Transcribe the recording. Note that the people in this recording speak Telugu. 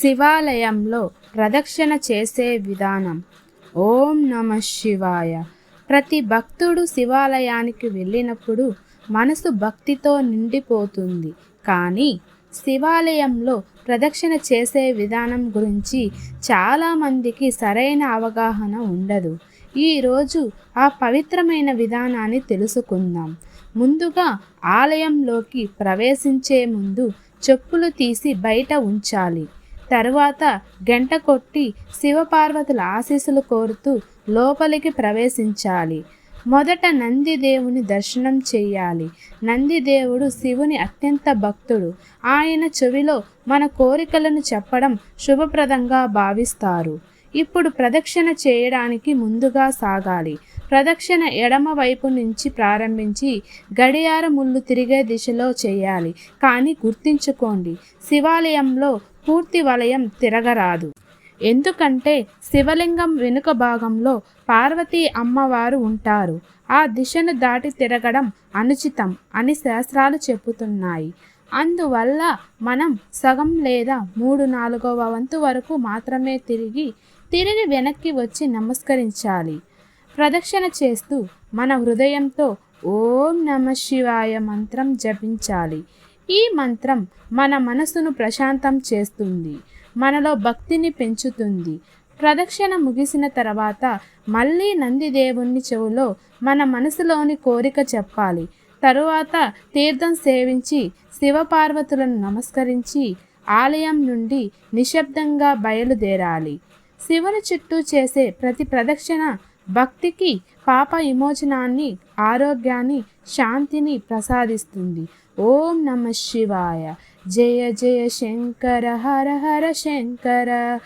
శివాలయంలో ప్రదక్షిణ చేసే విధానం. ఓం నమ శివాయ. ప్రతి భక్తుడు శివాలయానికి వెళ్ళినప్పుడు మనసు భక్తితో నిండిపోతుంది. కానీ శివాలయంలో ప్రదక్షిణ చేసే విధానం గురించి చాలామందికి సరైన అవగాహన ఉండదు. ఈరోజు ఆ పవిత్రమైన విధానాన్ని తెలుసుకుందాం. ముందుగా ఆలయంలోకి ప్రవేశించే ముందు చెప్పులు తీసి బయట ఉంచాలి. తరువాత గంట కొట్టి శివపార్వతుల ఆశీస్సులు కోరుతూ లోపలికి ప్రవేశించాలి. మొదట నందిదేవుని దర్శనం చేయాలి. నందిదేవుడు శివుని అత్యంత భక్తుడు. ఆయన చెవిలో మన కోరికలను చెప్పడం శుభప్రదంగా భావిస్తారు. ఇప్పుడు ప్రదక్షిణ చేయడానికి ముందుగా సాగాలి. ప్రదక్షిణ ఎడమ వైపు నుంచి ప్రారంభించి గడియార ముళ్ళు తిరిగే దిశలో చేయాలి. కానీ గుర్తించుకోండి శివాలయంలో పూర్తి వలయం తిరగరాదు. ఎందుకంటే శివలింగం వెనుక భాగంలో పార్వతీ అమ్మవారు ఉంటారు. ఆ దిశను దాటి తిరగడం అనుచితం అని శాస్త్రాలు చెబుతున్నాయి. అందువల్ల మనం సగం లేదా మూడు నాలుగవ వంతు వరకు మాత్రమే తిరిగి తిరిగి వెనక్కి వచ్చి నమస్కరించాలి. ప్రదక్షిణ చేస్తూ మన హృదయంతో ఓం నమ శివాయ మంత్రం జపించాలి. ఈ మంత్రం మన మనసును ప్రశాంతం చేస్తుంది మనలో భక్తిని పెంచుతుంది. ప్రదక్షిణ ముగిసిన తర్వాత మళ్ళీ నందిదేవుని చెవులో మన మనసులోని కోరిక చెప్పాలి. తరువాత తీర్థం సేవించి శివపార్వతులను నమస్కరించి ఆలయం నుండి నిశ్శబ్దంగా బయలుదేరాలి. శివుని చుట్టూ చేసే ప్రతి ప్రదక్షిణ భక్తికి పాప విమోచనాన్ని ఆరోగ్యాన్ని శాంతిని ప్రసాదిస్తుంది. ఓం నమ శివాయ. జయ జయ శంకర హర హర శంకర.